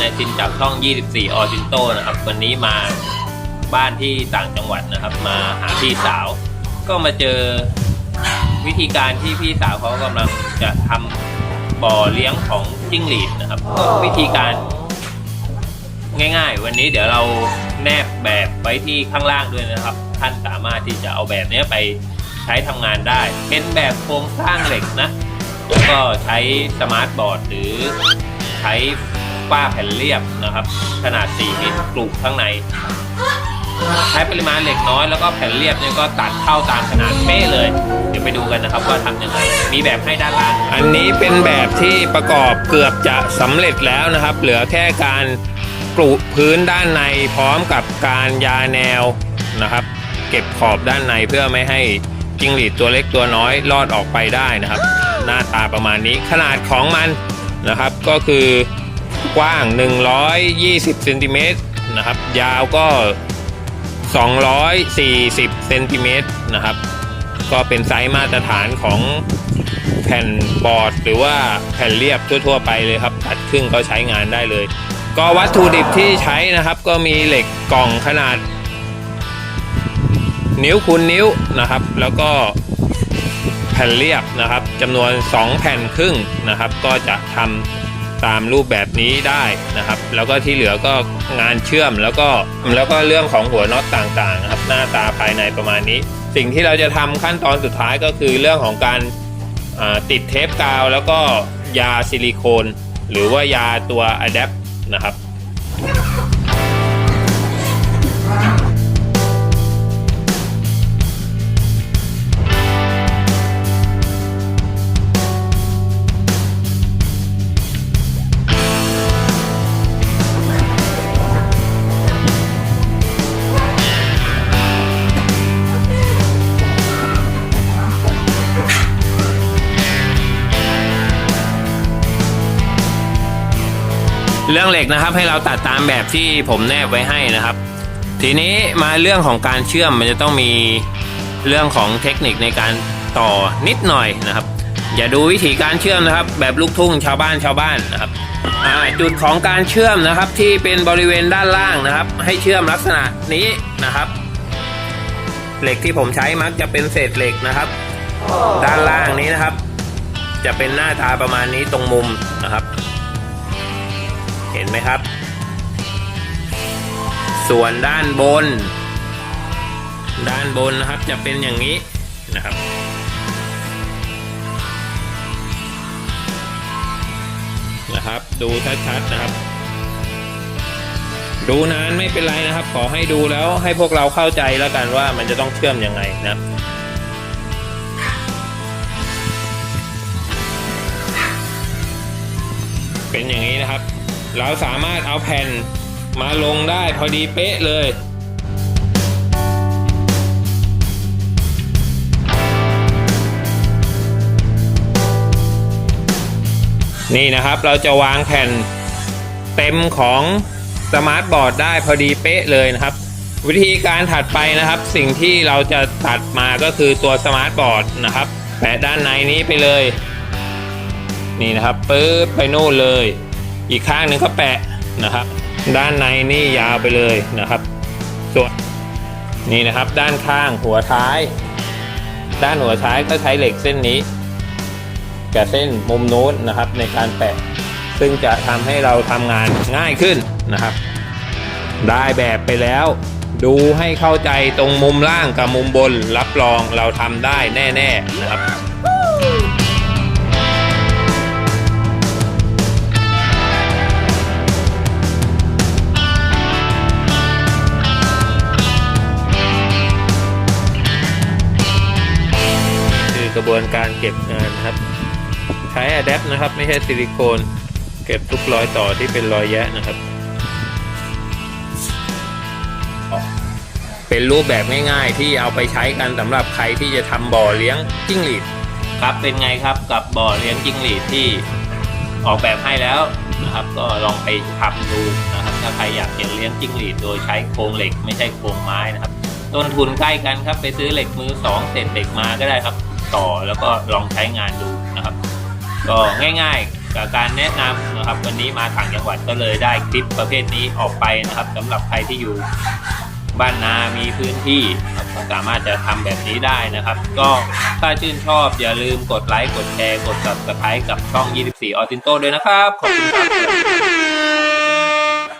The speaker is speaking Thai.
นายจินจากช่อง 24 ออจินโตนะครับ วันนี้มาบ้านที่ต่างจังหวัดนะครับ มาหาพี่สาว ก็มาเจอวิธีการที่พี่สาวเขากำลังจะทำบ่อเลี้ยงของจิ้งหรีดนะครับก็วิธีการง่าย ๆ วันนี้เดี๋ยวเราแนบแบบไว้ที่ข้างล่างด้วยนะครับ ท่านสามารถที่จะเอาแบบนี้ไปใช้ทำงานได้ เป็นแบบโครงสร้างเหล็กนะ แล้วก็ใช้สมาร์ทบอร์ดหรือใช้ ฝ้าแผ่นเรียบนะครับ ขนาด 4 มิลปลูกข้างใน ใช้ปริมาณเหล็กน้อยแล้วก็แผ่นเรียบเนี่ยก็ตัดเข้าตามขนาดเป๊ะเลย เดี๋ยวไปดูกันนะครับว่าทำยังไง มีแบบให้ด้านล่าง อันนี้เป็นแบบที่ประกอบเกือบจะสำเร็จแล้วนะครับ เหลือแค่การปลูกพื้นด้านในพร้อมกับการยาแนวนะครับ เก็บขอบด้านในเพื่อไม่ให้จิงหรีดตัวเล็กตัวน้อยลอดออกไปได้นะครับ หน้าตาประมาณนี้ขนาดของมันนะครับก็คือ กว้าง 120เซนติเมตรนะครับ ยาวก็ 240เซนติเมตรนะครับ ก็เป็นไซส์มาตรฐานของแผ่นบอร์ด หรือว่าแผ่นเรียบทั่ว ๆ ไปเลยครับตัดครึ่งก็ใช้งานได้เลย ก็วัตถุดิบที่ใช้นะครับ ก็มีเหล็กกล่องขนาด นิ้วคูณนิ้วนะครับ แล้วก็แผ่นเรียบนะครับจำนวน 2 แผ่นครึ่งนะครับ ก็จะทำ ตามรูปแบบนี้ได้นะครับ แล้วก็ที่เหลือก็งานเชื่อมแล้วก็แล้วก็เรื่องของหัวน็อตต่างๆนะครับ หน้าตาภายในประมาณนี้ สิ่งที่เราจะทำขั้นตอนสุดท้ายก็คือเรื่องของการติดเทปกาว แล้วก็ยาซิลิโคน หรือว่ายาตัวอะแดปนะครับ เรื่องเหล็กนะครับให้เราตัดตามแบบที่ผมแนบไว้ให้นะครับ ทีนี้มาเรื่องของการเชื่อมมันจะต้องมีเรื่องของเทคนิคในการต่อนิดหน่อยนะครับ อย่าดูวิธีการเชื่อมนะครับ แบบลูกทุ่งชาวบ้านชาวบ้านนะครับจุดของการเชื่อมนะครับที่เป็นบริเวณด้านล่างนะครับ ให้เชื่อมลักษณะนี้นะครับ เหล็กที่ผมใช้มักจะเป็นเศษเหล็กนะครับ ด้านล่างนี้นะครับ จะเป็นหน้าตาประมาณนี้ตรงมุมนะครับ เห็นไหมครับ ส่วนด้านบน ด้านบนนะครับจะเป็นอย่างนี้นะครับนะครับ ดูชัดๆนะครับ ดูนานไม่เป็นไรนะครับ ขอให้ดูแล้วให้พวกเราเข้าใจแล้วกันว่ามันจะต้องเชื่อมยังไงนะครับเป็นอย่างนี้นะครับ เราสามารถเอาแผ่นมาลงได้พอดีเป๊ะเลยนี่นะครับเราจะวางแผ่นเต็มของสมาร์ทบอร์ดได้พอดีเป๊ะเลยนะครับ วิธีการถัดไปนะครับ สิ่งที่เราจะตัดมาก็คือตัวสมาร์ทบอร์ดนะครับแปะด้านในนี้ไปเลย นี่นะครับปึ๊บไปนู่นเลย อีกข้างหนึ่งก็แปะนะครับ ด้านในนี่ยาวไปเลยนะครับ ส่วนนี่นะครับด้านข้างหัวท้าย ด้านหัวท้ายก็ใช้เหล็กเส้นนี้กับเส้นมุมนู้นนะครับในการแปะ ซึ่งจะทำให้เราทำงานง่ายขึ้นนะครับ ได้แบบไปแล้ว ดูให้เข้าใจตรงมุมล่างกับมุมบนรับรองเราทำได้แน่ ๆนะครับ วนการเก็บงานนะครับ ใช้อะแดปนะครับ ไม่ใช่ซิลิโคน เก็บทุกรอยต่อที่เป็นรอยแยะนะครับ เป็นรูปแบบง่ายๆ ที่เอาไปใช้กันสำหรับใครที่จะทำบ่อเลี้ยงจิ้งหรีดครับเป็นไงครับกับบ่อเลี้ยงจิ้งหรีดที่ออกแบบให้แล้วนะครับ ก็ลองไปทำดูนะครับถ้าใครอยากจะเลี้ยงจิ้งหรีดโดยใช้โครงเหล็กไม่ใช่โครงไม้นะครับ ต้นทุนใกล้กันครับไปซื้อเหล็กมือสองเศษเหล็กมาก็ได้ครับ ต่อแล้วก็ลองใช้งานดูนะครับ ก็ง่ายๆกับการแนะนำนะครับ วันนี้มาต่างจังหวัดก็เลยได้คลิปประเภทนี้ออกไปนะครับสำหรับใครที่อยู่บ้านนามีพื้นที่ก็สามารถจะทำแบบนี้ได้นะครับ ก็ถ้าชื่นชอบอย่าลืมกดไลค์ กดแชร์ กด subscribe กับช่อง 24 ออตินโตด้วยนะครับ ขอบคุณครับ